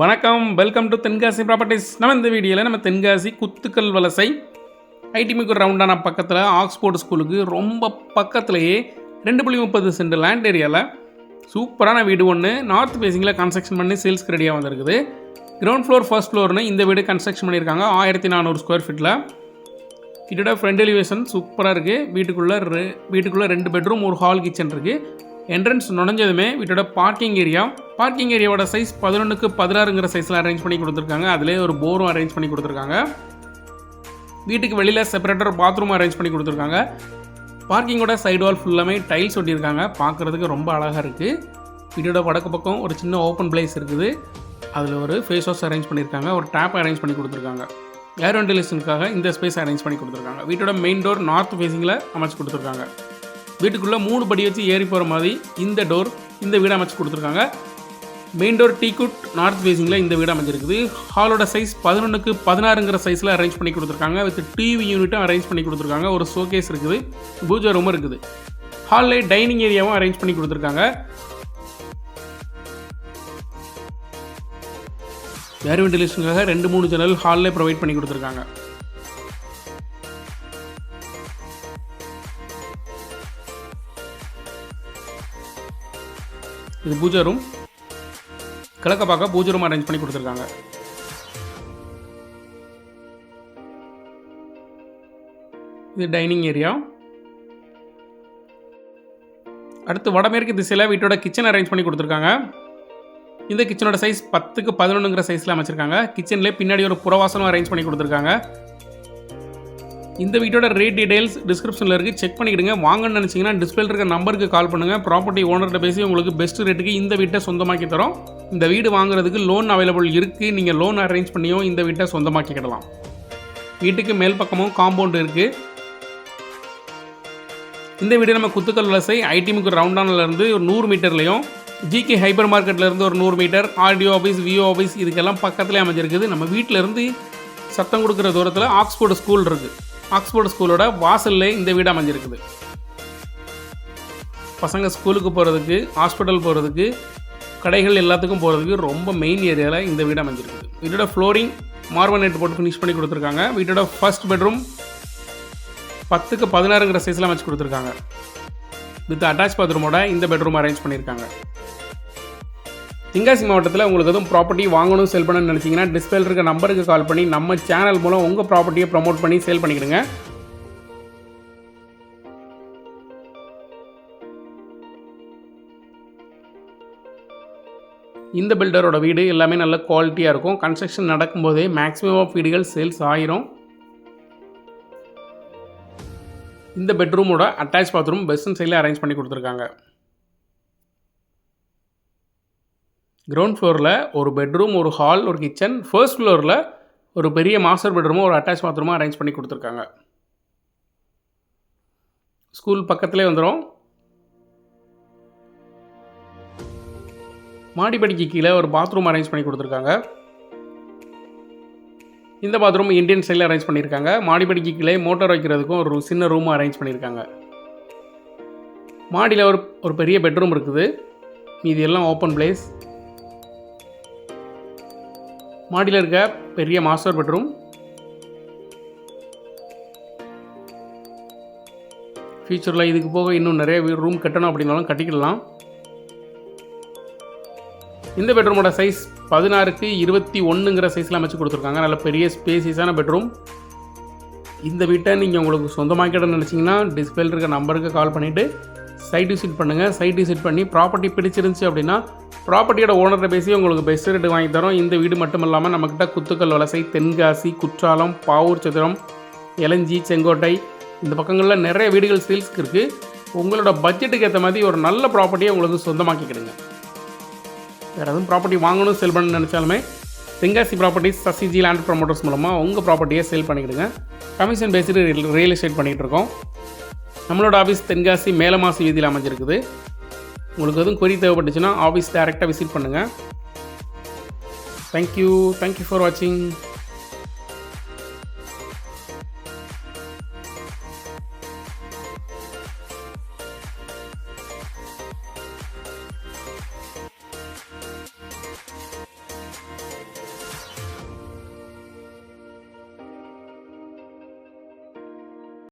வணக்கம். Welcome to Tenkasi properties நம்ம இந்த வீடியோவில் நம்ம தென்காசி குத்துக்கல் வலசை ஐடிமிக்கு ரவுண்டான பக்கத்தில் ஆக்ஸ்போர்ட் ஸ்கூலுக்கு ரொம்ப பக்கத்துலேயே ரெண்டு புள்ளி முப்பது சென்ட் லேண்ட் ஏரியாவில் சூப்பரான வீடு ஒன்று நார்த் பேசிங்கில் கன்ஸ்ட்ரக்ஷன் பண்ணி சேல்ஸ்க்கு ரெடியாக வந்திருக்குது. கிரவுண்ட் ஃப்ளோர் ஃபர்ஸ்ட் ஃப்ளோர்னு இந்த வீடு கன்ஸ்ட்ரக்ஷன் பண்ணியிருக்காங்க. ஆயிரத்தி நானூறு ஸ்கொயர் ஃபீட்டில் இதோட ஃப்ரண்ட் எலிவேஷன் சூப்பராக இருக்குது வீட்டுக்குள்ளே ரெ வீட்டுக்குள்ளே ரெண்டு பெட்ரூம் ஒரு ஹால் கிச்சன் இருக்குது என்ட்ரன்ஸ் நுழைஞ்சதுமே வீட்டோட பார்க்கிங் ஏரியா பார்க்கிங் ஏரியாவோட சைஸ் பதினொன்றுக்கு பதினாறுங்கிற சைஸில் அரேஞ்ச் பண்ணி கொடுத்துருக்காங்க. அதிலே ஒரு போரும் அரேஞ்ச் பண்ணி கொடுத்துருக்காங்க. வீட்டுக்கு வெளியில் செப்பரேட்டர் பாத்ரூம் அரேஞ்ச் பண்ணி கொடுத்துருக்காங்க. பார்க்கிங்கோட சைடு வால் ஃபுல்லாமே டைல்ஸ் ஒட்டியிருக்காங்க. பார்க்குறதுக்கு ரொம்ப அழகாக இருக்குது வீட்டோட வடக்கு பக்கம் ஒரு சின்ன ஓப்பன் பிளேஸ் இருக்குது. அதில் ஒரு ஃபேஸ் வாஷ் அரேஞ்ச் பண்ணியிருக்காங்க. ஒரு டேப் அரேஞ்ச் பண்ணி கொடுத்துருக்காங்க. ஏர் வென்டிலேஷனுக்காக இந்த ஸ்பேஸ் அரேஞ்ச் பண்ணி கொடுத்துருக்காங்க. வீட்டோட மெயின் டோர் நார்த் ஃபேஸிங்கில் அமைச்சு கொடுத்துருக்காங்க. வீட்டுக்குள்ளே மூணு படி வச்சு ஏறி போகிற மாதிரி இந்த டோர் இந்த வீடு அமைச்சு கொடுத்துருக்காங்க. மெயின் டோர் டீக்குட் நார்த் ஃபேஸிங்கில் இந்த வீடு அமைஞ்சிருக்குது. ஹாலோட சைஸ் பதினொன்றுக்கு பதினாறுங்கிற சைஸில் அரேஞ்ச் பண்ணி கொடுத்துருக்காங்க. வித் டிவி யூனிட்டும் அரேஞ்ச் பண்ணி கொடுத்துருக்காங்க. ஒரு ஷோகேஸ் இருக்குது. பூஜை ரூமும் இருக்குது. ஹாலில் டைனிங் ஏரியாவும் அரேஞ்ச் பண்ணி கொடுத்துருக்காங்க. ஏர் வெண்டிலேஷனுக்காக ரெண்டு மூணு ஜன்னல் ஹாலில் ப்ரொவைட் பண்ணி கொடுத்துருக்காங்க. இது பூஜை ரூம் கிழக்க பார்க்க பூஜை ரூம் அரேஞ்ச் பண்ணி கொடுத்துருக்காங்க. இது டைனிங் ஏரியா அடுத்து வடமேற்கு திசையில் வீட்டோட கிச்சன் அரேஞ்ச் பண்ணி கொடுத்துருக்காங்க. இந்த கிச்சனோட சைஸ் பத்துக்கு பதினொன்றுங்கிற சைஸில் அமைச்சிருக்காங்க. கிச்சன்லேயே பின்னாடி ஒரு புறவாசனம் அரேஞ்ச் பண்ணி கொடுத்துருக்காங்க. இந்த வீட்டோட ரேட் டீடைல்ஸ் டிஸ்கிரிப்ஷனில் இருக்குது செக் பண்ணிக்கிடுங்க. வாங்கன்னு நினச்சிங்கன்னா டிஸ்பிளே இருக்க நம்பருக்கு கால் பண்ணுங்கள் ப்ராப்பர்ட்டி ஓனர்கிட்ட பேசி உங்களுக்கு பெஸ்ட் ரேட்டுக்கு இந்த வீட்டை சொந்தமாக்கி தரோம். இந்த வீடு வாங்குறதுக்கு லோன் அவைலபிள் இருக்குது நீங்கள் லோன் அரேஞ்ச் பண்ணியும் இந்த வீட்டை சொந்தமாக்கிக்கிடலாம் வீட்டுக்கு மேல் பக்கமும் காம்பவுண்ட் இருக்குது இந்த வீடு நம்ம குத்துக்கல் வலசை ஐடிமுக்கு ரவுண்டானிலேருந்து ஒரு நூறு மீட்டர்லேயும் ஜிகே ஹைப்பர் மார்க்கெட்லேருந்து ஒரு நூறு metre RTO office VO office இதுக்கெல்லாம் பக்கத்துலேயே அமைஞ்சிருக்குது. நம்ம வீட்டிலேருந்து சத்தம் கொடுக்குற தூரத்தில் ஆக்ஸ்போர்ட் ஸ்கூல் இருக்குது ஆக்ஸ்போர்ட் ஸ்கூலோட வாசல்ல இந்த வீடு அமைஞ்சிருக்குது. பசங்க ஸ்கூலுக்கு போகிறதுக்கு ஹாஸ்பிட்டல் போகிறதுக்கு கடைகள் எல்லாத்துக்கும் போகிறதுக்கு ரொம்ப மெயின் ஏரியாவில் இந்த வீடு அமைஞ்சிருக்குது. வீட்டோட ஃப்ளோரிங் மார்பனேட் போட்டு ஃபினிஷ் பண்ணி கொடுத்துருக்காங்க. வீட்டோட ஃபர்ஸ்ட் பெட்ரூம் பத்துக்கு பதினாறுங்கிற சைஸில் அமைச்சு கொடுத்துருக்காங்க. வித் அட்டாச் பாத்ரூமோட இந்த பெட்ரூம் அரேஞ்ச் பண்ணியிருக்காங்க. தென்காசி மாவட்டத்தில் உங்களுக்கு எதுவும் ப்ராப்பர்ட்டி வாங்கணும் செல் பண்ணணும்னு நினச்சிங்கன்னா டிஸ்பிளே இருக்க நம்பருக்கு கால் பண்ணி நம்ம சேனல் மூலம் உங்கள் ப்ராப்பர்ட்டியை ப்ரோமோட் பண்ணி சேல் பண்ணிக்கிடுங்க. இந்த பில்டரோட வீடு எல்லாமே நல்ல குவாலிட்டியாக இருக்கும். கன்ஸ்ட்ரக்ஷன் நடக்கும்போதே மேக்ஸிமம் ஆஃப் வீடுகள் சேல்ஸ் ஆயிரும். இந்த பெட்ரூமோட அட்டாச் பாத்ரூம் பெஸ்ட் சைடில் அரேஞ்ச் பண்ணி கொடுத்துருக்காங்க. கிரவுண்ட் ஃப்ளோரில் ஒரு பெட்ரூம் ஒரு ஹால் ஒரு கிச்சன் ஃபர்ஸ்ட் ஃப்ளோரில் ஒரு பெரிய மாஸ்டர் பெட்ரூமும் ஒரு அட்டாச் பாத்ரூமும் அரேஞ்ச் பண்ணி கொடுத்துருக்காங்க. ஸ்கூல் பக்கத்துலேயே வந்துடும் மாடிப்படிக்கு கீழே ஒரு பாத்ரூம் அரேஞ்ச் பண்ணி கொடுத்துருக்காங்க. இந்த பாத்ரூம் இந்தியன் ஸ்டைலில் அரேஞ்ச் பண்ணியிருக்காங்க. மாடிப்படிக்கு கீழே மோட்டார் வைக்கிறதுக்கும் ஒரு சின்ன ரூமும் அரேஞ்ச் பண்ணியிருக்காங்க. மாடியில் ஒரு ஒரு பெரிய பெட்ரூம் இருக்குது. மீதி எல்லாம் ஓப்பன் பிளேஸ் மாடியில் இருக்க பெரிய மாஸ்டர் பெட்ரூம். ஃபியூச்சரில் இதுக்கு போக இன்னும் நிறைய ரூம் கட்டணும் அப்படின்னாலும் கட்டிக்கிடலாம். இந்த பெட்ரூமோட சைஸ் பதினாறுக்கு இருபத்தி ஒன்றுங்கிற சைஸில் அமைச்சு கொடுத்துருக்காங்க. நல்ல பெரிய ஸ்பேசியஸான பெட்ரூம். இந்த வீட்டை நீங்கள் உங்களுக்கு சொந்தமாக்கிடணும்னு நினச்சிங்கன்னா டிஸ்பிளே இருக்க நம்பருக்கு கால் பண்ணிவிட்டு சைட் விசிட் பண்ணுங்கள் சைட் விசிட் பண்ணி ப்ராப்பர்ட்டி பிடிச்சிருந்துச்சி அப்படின்னா ப்ராப்பர்ட்டியோட ஓனர்கிட்ட பேசி உங்களுக்கு பெஸ்ட் ரேட்டு வாங்கி தரோம். இந்த வீடு மட்டும் இல்லாமல் நம்மக்கிட்ட குத்துக்கல் வலசை தென்காசி குற்றாலம் பாவூர் சதுரம் இளஞ்சி செங்கோட்டை இந்த பக்கங்களில் நிறைய வீடுகள் சேல்ஸ்க்கு இருக்குது உங்களோட பட்ஜெட்டுக்கு ஏற்ற மாதிரி ஒரு நல்ல ப்ராப்பர்ட்டியை உங்களுக்கு சொந்தமாக்கிக்கிடுங்க. வேறு எதுவும் ப்ராப்பர்ட்டி வாங்கணும் செல் பண்ண நினச்சாலுமே Tenkasi properties Sasiji land promoters மூலமாக உங்கள் ப்ராப்பர்ட்டியை சேல் பண்ணிக்கிடுங்க. கமிஷன் பேஸ்டு ரியல் எஸ்டேட் பண்ணிகிட்டு இருக்கோம். நம்மளோட ஆஃபீஸ் தென்காசி மேலமாசி வீதியில் அமைஞ்சிருக்குது. உங்களுக்கு எதுவும் கொரி தேவைப்பட்டுச்சுன்னா ஆஃபீஸ் டேரெக்டாக விசிட் பண்ணுங்கள் தேங்க்யூ தேங்க்யூ ஃபார் வாட்சிங்